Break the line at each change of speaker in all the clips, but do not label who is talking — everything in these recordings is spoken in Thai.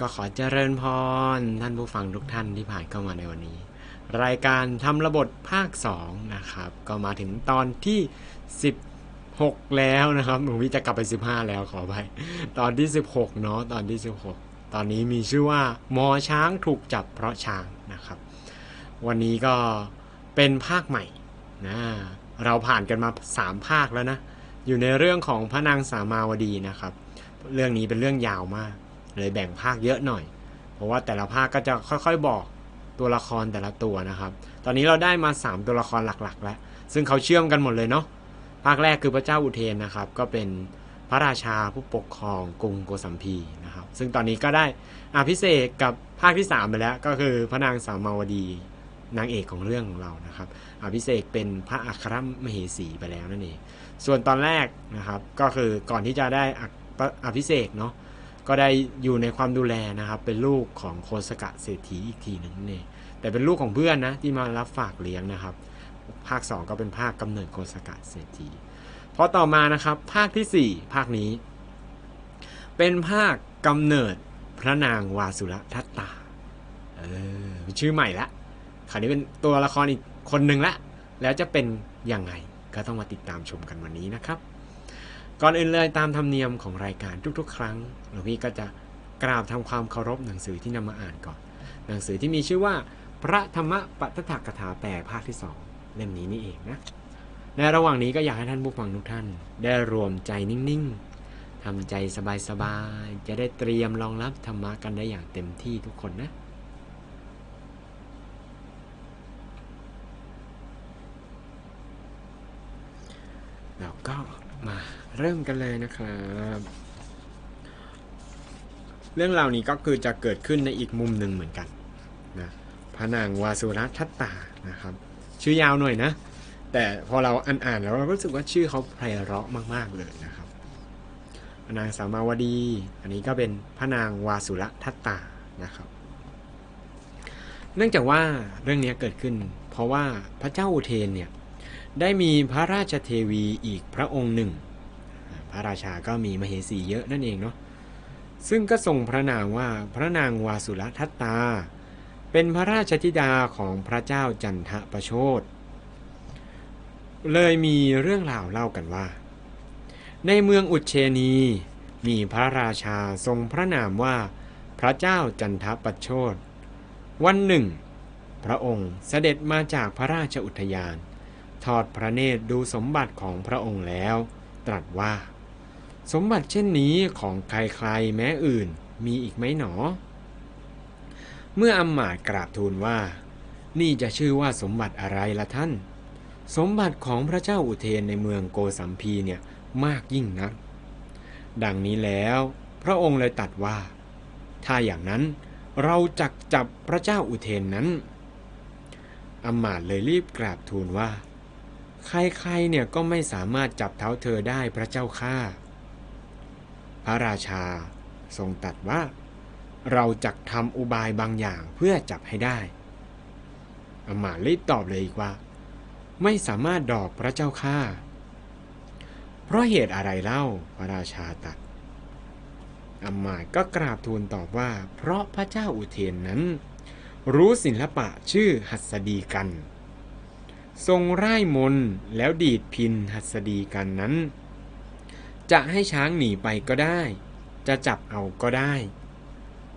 ก็ขอเจริญพรท่านผู้ฟังทุกท่านที่ผ่านเข้ามาในวันนี้ รายการทำระบบภาค 2 นะครับ ก็มาถึงตอนที่ 16 แล้วนะครับหนูวิจะกลับไป 15 แล้วขอไปตอนที่ 16 เนาะตอนที่ 16 ตอนนี้มีชื่อว่าหมอช้างถูกจับเพราะช้างนะครับ วันนี้ก็เป็นภาคใหม่นะเราผ่านกันมา 3 ภาคแล้วนะ อยู่ในเรื่องของพระนางสามาวดีนะครับ เรื่องนี้เป็นเรื่องยาวมาก เลยแบ่งภาคเยอะหน่อย เพราะว่าแต่ละภาคก็จะค่อยๆบอกตัวละครแต่ละตัวนะครับ ตอนนี้เราได้มา 3 ตัวละครหลักๆ แล้ว ซึ่งเขาเชื่อมกันหมดเลยเนาะ ภาคแรกคือพระเจ้าอุเทนนะครับ ก็เป็นพระราชาผู้ปกครองกรุงโกสัมพีนะครับ ซึ่งตอนนี้ก็ได้อภิเษกกับภาคที่ 3 ไปแล้ว ก็คือพระนางสามาวดีนางเอกของเรื่องของเรานะครับอภิเษกเป็นพระอัครมเหสีไปแล้วนั่นเอง ส่วนตอนแรกนะครับ ก็คือก่อนที่จะได้อภิเษกเนาะ ก็ได้อยู่ในความดูแลนะครับ เป็นลูกของโคสกะเศรษฐีอีกทีหนึ่งนี่แต่เป็นลูกของเพื่อนนะที่มารับฝากเลี้ยงนะครับ ภาค 2 ก็เป็นภาคกำเนิดโคสกะเศรษฐีพอต่อมานะครับภาคที่ 4 ภาคนี้ เป็นภาคกำเนิดพระนางวาสุรทัตตาเออชื่อใหม่ละคราวนี้เป็นตัวละครอีกคนหนึ่งละแล้วจะเป็นยังไงก็ต้องมาติดตามชมกันวันนี้นะครับ ก่อนอื่นเลยตามธรรมเนียมของรายการทุกๆ ครั้งหลวงพี่ก็จะกราบทำความเคารพหนังสือที่นำมาอ่านก่อน หนังสือที่มีชื่อว่า พระธรรมปัตถกถาแปลภาคที่2เล่มนี้นี่เองนะ ในระหว่างนี้ก็อยากให้ท่านผู้ฟังทุกท่าน ได้รวมใจนิ่งๆทำใจสบายๆจะได้เตรียมรองรับธรรมะกันได้อย่างเต็มที่ทุกคนนะ เราก็มา เริ่มกันเลยนะครับ เรื่องราวนี้ก็คือจะเกิดขึ้นในอีกมุมหนึ่งเหมือนกันนะพระนางวาสุรัทัตตานะครับ ชื่อยาวหน่อยนะ แต่พอเราอ่านๆแล้วเราก็รู้สึกว่าชื่อเขาไพเราะมากๆเลยนะครับพระนางสามาวดี อันนี้ก็เป็นพระนางวาสุรทัตตานะครับ เนื่องจากว่าเรื่องนี้เกิดขึ้น เพราะว่าพระเจ้าอุเทนเนี่ยได้มีพระราชเทวีอีกพระองค์หนึ่ง ระราชาก็มีมเหสีเยอะนั่นเองเนาะซึ่งก็ทรงพระนามว่าพระนางวาสุรทัตตา เป็นพระราชธิดาของพระเจ้าจันทประโชดเลยมีเรื่องราวเล่ากันว่า ในเมืองอุเชนี มีพระราชาทรงพระนามว่าพระเจ้าจันทประโชดวันหนึ่ง พระองค์เสด็จมาจากพระราชอุทยาน ทอดพระเนตรดูสมบัติของพระองค์แล้ว ตรัสว่า สมบัติเช่นนี้ของใครๆแม้อื่นมีอีกไหมหนอ เมื่ออำมาตย์กราบทูลว่า นี่จะชื่อว่าสมบัติอะไรละท่าน สมบัติของพระเจ้าอุเทนในเมืองโกสัมพีเนี่ยมากยิ่งนัก ดังนี้แล้ว พระองค์เลยตัดว่า ถ้าอย่างนั้นเราจักจับพระเจ้าอุเทนนั้นอำมาตย์เลยรีบกราบทูลว่า ใครๆเนี่ยก็ไม่สามารถจับเท้าเธอได้พระเจ้าข้า พระราชาทรงตัดว่า เราจะทำอุบายบางอย่างเพื่อจับให้ได้อมารีบตอบเลยอีกว่า ไม่สามารถดอกพระเจ้าข้าเพราะเหตุอะไรเล่าพระราชาตัดอมาตก็กราบทูลตอบว่า เพราะพระเจ้าอุเทนนั้น รู้ศิลปะชื่อหัสดีกัน ทรงไร่ายมนแล้วดีดพินหัสดีกันนั้น จะให้ช้างหนีไปก็ได้ จะจับเอาก็ได้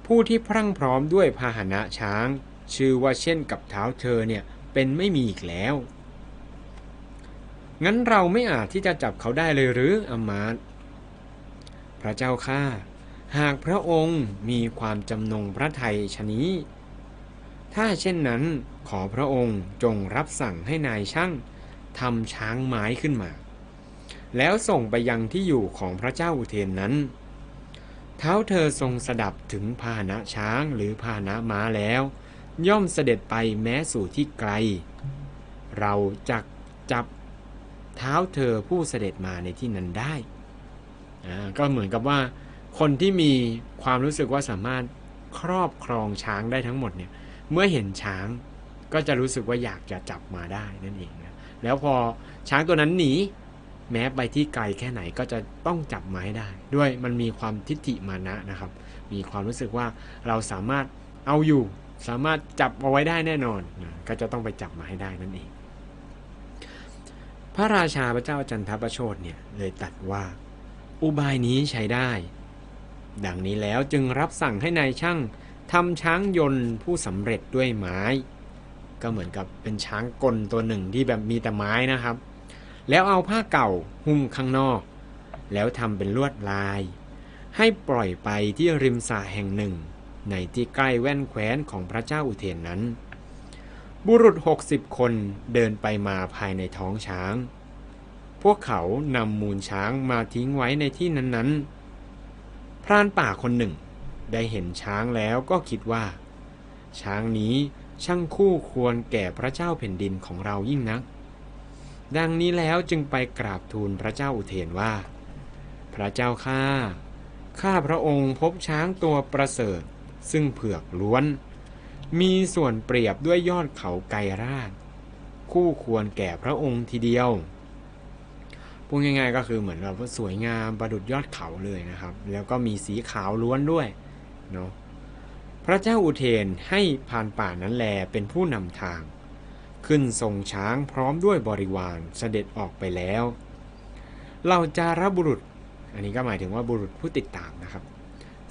ผู้ที่พรั่งพร้อมด้วยพาหนะช้าง ชื่อว่าเช่นกับเท้าเธอเนี่ยเป็นไม่มีอีกแล้ว งั้นเราไม่อาจที่จะจับเขาได้เลยหรืออมาตพระเจ้าข้าหากพระองค์มีความจำนงพระไทยชนี้ ถ้าเช่นนั้นขอพระองค์จงรับสั่งให้นายช่างทำช้างไม้ขึ้นมา แล้วส่งไปยังที่อยู่ของพระเจ้าอุเทนนั้น เท้าเธอทรงสดับถึงพาหนะช้างหรือพาหนะม้าแล้ว ย่อมเสด็จไปแม้สู่ที่ไกล เราจะจับเท้าเธอผู้เสด็จมาในที่นั้นได้ ก็เหมือนกับว่า คนที่มีความรู้สึกว่าสามารถครอบครองช้างได้ทั้งหมดเนี่ย เมื่อเห็นช้างก็จะรู้สึกว่าอยากจะจับมาได้นั่นเองนะแล้วพอช้างตัวนั้นหนี แม้ไปที่ไกลแค่ไหนก็จะต้องจับมาให้ได้ ด้วยมันมีความทิฏฐิมานะนะครับ มีความรู้สึกว่าเราสามารถเอาอยู่ สามารถจับเอาไว้ได้แน่นอนนะก็จะต้องไปจับมาให้ได้นั่นเอง พระราชาพระเจ้าจันทประโชดเนี่ยเลยตัดว่า อุบายนี้ใช้ได้ ดังนี้แล้วจึงรับสั่งให้ในายช่างทำช้างยนต์ผู้สำเร็จด้วยไม้ ก็เหมือนกับเป็นช้างกลตัวหนึ่งที่แบบมีแต่ไม้นะครับ แล้วเอาผ้าเก่าหุ้มข้างนอก แล้วทำเป็นลวดลาย ให้ปล่อยไปที่ริมสระแห่งหนึ่ง ในที่ใกล้แว่นแคว้นของพระเจ้าอุเทนนั้น บุรุษหกสิบคนเดินไปมาภายในท้องช้าง พวกเขานำมูลช้างมาทิ้งไว้ในที่นั้นๆ พรานป่าคนหนึ่ง ได้เห็นช้างแล้วก็คิดว่า ช้างนี้ช่างคู่ควรแก่พระเจ้าแผ่นดินของเรายิ่งนัก ดังนี้แล้วจึงไปกราบทูลพระเจ้าอุเทนว่า พระเจ้าข้าข้าพระองค์พบช้างตัวประเสริฐ ซึ่งเผือกล้วน มีส่วนเปรียบด้วยยอดเขาไกรราช คู่ควรแก่พระองค์ทีเดียวพูดง่ายๆก็คือเหมือนแบบว่าสวยงามประดุดยอดเขาเลยนะครับ แล้วก็มีสีขาวล้วนด้วยเนาะพระเจ้าอุเทนให้พานป่านั้นแลเป็นผู้นำทาง ขึ้นทรงช้างพร้อมด้วยบริวารเสด็จออกไปแล้วเหล่าจารบุรุษ อันนี้ก็หมายถึงว่าบุรุษผู้ติดตามนะครับ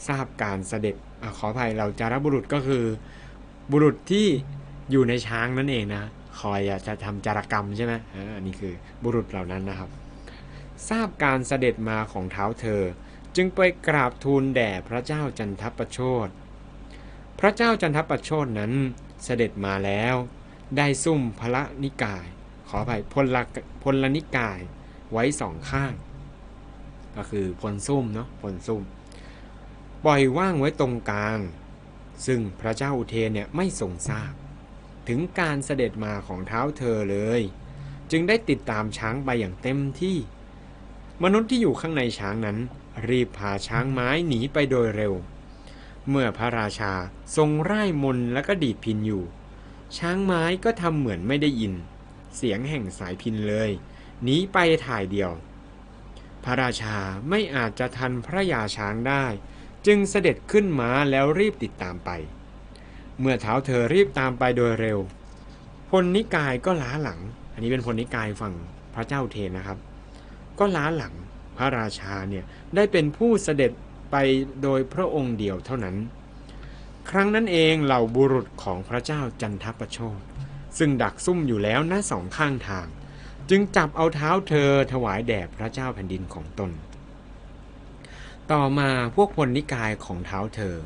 ทราบการเสด็จอขออภัยเหล่าจารบุรุษก็คือ บุรุษที่อยู่ในช้างนั่นเองนะคอยจะทำจารกรรมใช่ไหมอันนี้คือบุรุษเหล่านั้นนะครับ ทราบการเสด็จมาของเท้าเธอ จึงไปกราบทูลแด่พระเจ้าจันทประโชดพระเจ้าจันทประโชดนั้นเสด็จมาแล้ว ได้ซุ่มพระนิกาย ขออภัยพลละพลนิกายไว้สองข้าง ก็คือพลซุ่มเนาะพลซุ่ม ปล่อยว่างไว้ตรงกลาง ซึ่งพระเจ้าอุเทนเนี่ยไม่ทรงทราบ ถึงการเสด็จมาของเท้าเธอเลย จึงได้ติดตามช้างไปอย่างเต็มที่ มนุษย์ที่อยู่ข้างในช้างนั้น รีบพาช้างไม้หนีไปโดยเร็ว เมื่อพระราชาทรงร่ายมนและก็ดีดพินอยู่ ช้างไม้ก็ทำเหมือนไม่ได้ยิน เสียงแห่งสายพินเลยหนีไปถ่ายเดียว พระราชาไม่อาจจะทันพระยาช้างได้ จึงเสด็จขึ้นม้าแล้วรีบติดตามไป เมื่อเท้าเธอรีบตามไปโดยเร็ว พลนิกายก็ล้าหลัง อันนี้เป็นพลนิกายฝั่งพระเจ้าเทนนะครับ ก็ล้าหลังพระราชาเนี่ยได้เป็นผู้เสด็จไปโดยพระองค์เดียวเท่านั้น ครั้งนั้นเองเหล่าบุรุษของพระเจ้าจันทประโชดซึ่งดักซุ่มอยู่แล้วหน้าสองข้างทาง จึงจับเอาเท้าเธอถวายแด่พระเจ้าแผ่นดินของตน ต่อมาพวกพลนิกายของเท้าเธอ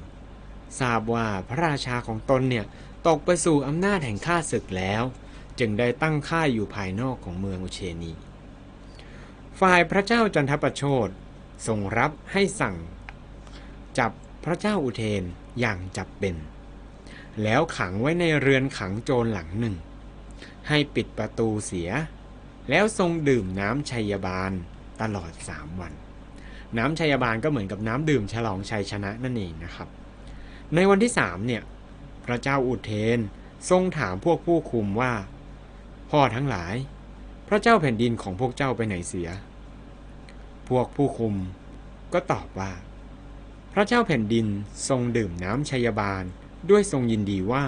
ทราบว่าพระราชาของตนเนี่ยตกไปสู่อำนาจแห่งข้าศึกแล้ว จึงได้ตั้งค่ายอยู่ภายนอกของเมืองอุเชนี ฝ่ายพระเจ้าจันทประโชดทรงรับให้สั่ง จับพระเจ้าอุเทน อย่างจับเป็น แล้วขังไว้ในเรือนขังโจรหลังหนึ่ง ให้ปิดประตูเสีย แล้วทรงดื่มน้ำชัยบาลตลอดสามวัน น้ำชัยบาลก็เหมือนกับน้ำดื่มฉลองชัยชนะนั่นเองนะครับ ในวันที่สามเนี่ยพระเจ้าอุเทนทรงถามพวกผู้คุมว่า พ่อทั้งหลาย พระเจ้าแผ่นดินของพวกเจ้าไปไหนเสีย พวกผู้คุมก็ตอบว่า พระเจ้าแผ่นดินทรงดื่มน้ำชัยบาล ด้วยทรงยินดีว่า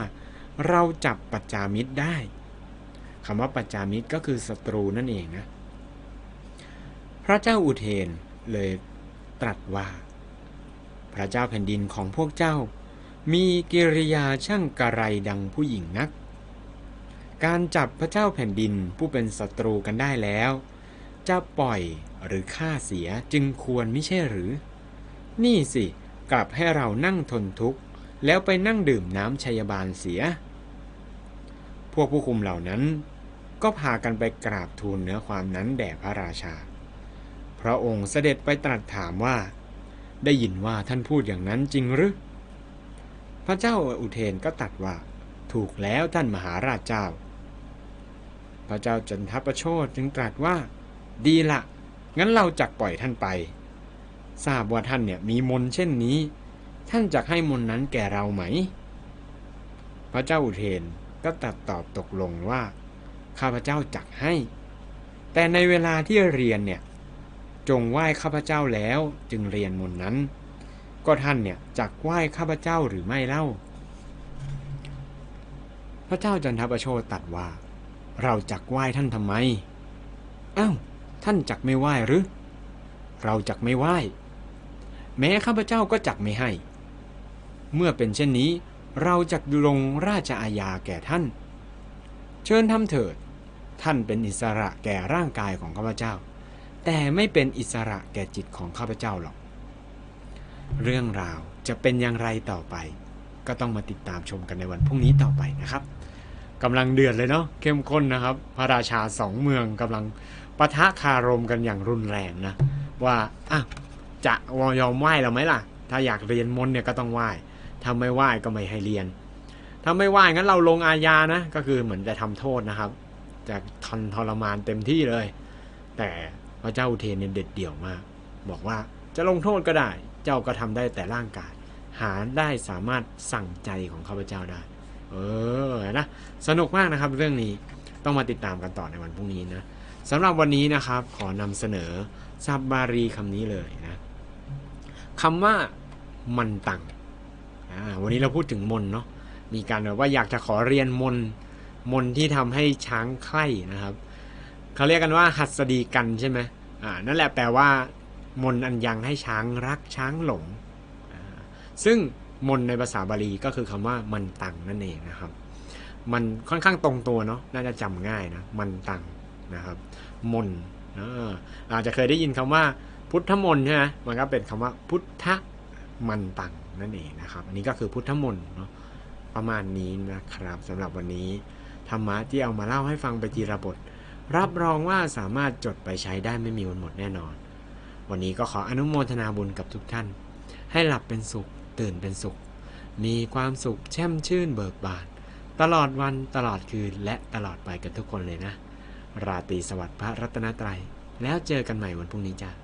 เราจับปัจจามิตรได้คำว่าปัจจามิตรก็คือศัตรูนั่นเองนะ พระเจ้าอุเทนเลยตรัสว่า พระเจ้าแผ่นดินของพวกเจ้า มีกิริยาช่างกระไรดังผู้หญิงนัก การจับพระเจ้าแผ่นดินผู้เป็นศัตรูกันได้แล้ว จะปล่อยหรือฆ่าเสียจึงควรไม่ใช่หรือ นี่สิ กลับให้เรานั่งทนทุกข์ แล้วไปนั่งดื่มน้ำชัยบาลเสีย พวกผู้คุมเหล่านั้น ก็พากันไปกราบทูลเนื้อความนั้นแด่พระราชา พระองค์เสด็จไปตรัสถามว่า ได้ยินว่าท่านพูดอย่างนั้นจริงหรือ พระเจ้าอุเทนก็ตรัสว่า ถูกแล้วท่านมหาราชเจ้า พระเจ้าจันทประโชดจึงตรัสว่า ดีละงั้นเราจักปล่อยท่านไป ทราบว่าท่านเนี่ยมีมนเช่นนี้ ท่านจักให้มนนั้นแก่เราไหม พระเจ้าอุเทนก็ตรัสตอบตกลงว่า ข้าพเจ้าจักให้ แต่ในเวลาที่เรียนเนี่ยจงไหว้ข้าพเจ้าแล้วจึงเรียนมนนั้น ก็ท่านเนี่ยจักไหว้ข้าพเจ้าหรือไม่เล่า พระเจ้าจันทประโชตัดว่า เราจักไหว้ท่านทำไมอ้าวท่านจักไม่ไหว้หรือ เราจักไม่ไหว้ แม้ข้าพเจ้าก็จักไม่ให้ เมื่อเป็นเช่นนี้ เราจักลงราชอาญาแก่ท่าน เชิญทำเถิด ท่านเป็นอิสระแก่ร่างกายของข้าพเจ้า แต่ไม่เป็นอิสระแก่จิตของข้าพเจ้าหรอก เรื่องราวจะเป็นอย่างไรต่อไป ก็ต้องมาติดตามชมกันในวันพรุ่งนี้ต่อไปนะครับกำลังเดือดเลยเนาะเข้มข้นนะครับ พระราชาสองเมืองกำลังปะทะคารมกันอย่างรุนแรงนะ ว่าอะ จะยอมไหว้เราไหมล่ะ ถ้าอยากเรียนมนเนี่ยก็ต้องไหว้ถ้าไม่ไหว้ก็ไม่ให้เรียน ถ้าไม่ไหว้งั้นเราลงอาญานะ ก็คือเหมือนจะทำโทษนะครับ จะทนทรมานเต็มที่เลย แต่พระเจ้าอุเทนเนี่ยเด็ดเดี่ยวมาก บอกว่าจะลงโทษก็ได้ เจ้าก็ทำได้แต่ร่างกาย หาได้สามารถสั่งใจของข้าพเจ้าได้ เออ นะ สนุกมากนะครับเรื่องนี้ ต้องมาติดตามกันต่อในวันพรุ่งนี้นะสำหรับวันนี้นะครับ ขอนำเสนอซับบารีคำนี้เลยนะ คำว่ามันตังวันนี้เราพูดถึงมนเนาะมีการแบบว่าอยากจะขอเรียนมนมนที่ทำให้ช้างไข่นะครับเขาเรียกกันว่าหัสดีกันใช่ไหมอ่านั่นแหละแปลว่า มนอันยังให้ช้างรักช้างหลงซึ่งมนในภาษาบาลีก็คือคำว่ามันตังนั่นเองนะครับ มันค่อนข้างตรงตัวเนาะน่าจะจำง่ายนะมันตังนะครับ มนอาอาจจะเคยได้ยินคำว่า พุทธมนต์ใช่ไหมมันก็เป็นคำว่าพุทธมันตังนั่นเองนะครับ อันนี้ก็คือพุทธมนต์เนาะประมาณนี้นะครับสำหรับวันนี้ธรรมะที่เอามาเล่าให้ฟังไปทีละบท รับรองว่าสามารถจดไปใช้ได้ไม่มีวันหมดแน่นอน วันนี้ก็ขออนุโมทนาบุญกับทุกท่าน ให้หลับเป็นสุข ตื่นเป็นสุข มีความสุขแช่มชื่นเบิกบานตลอดวันตลอดคืนและตลอดไปกันทุกคนเลยนะ ราตรีสวัสดิ์พระรัตนตรัย แล้วเจอกันใหม่วันพรุ่งนี้จ้า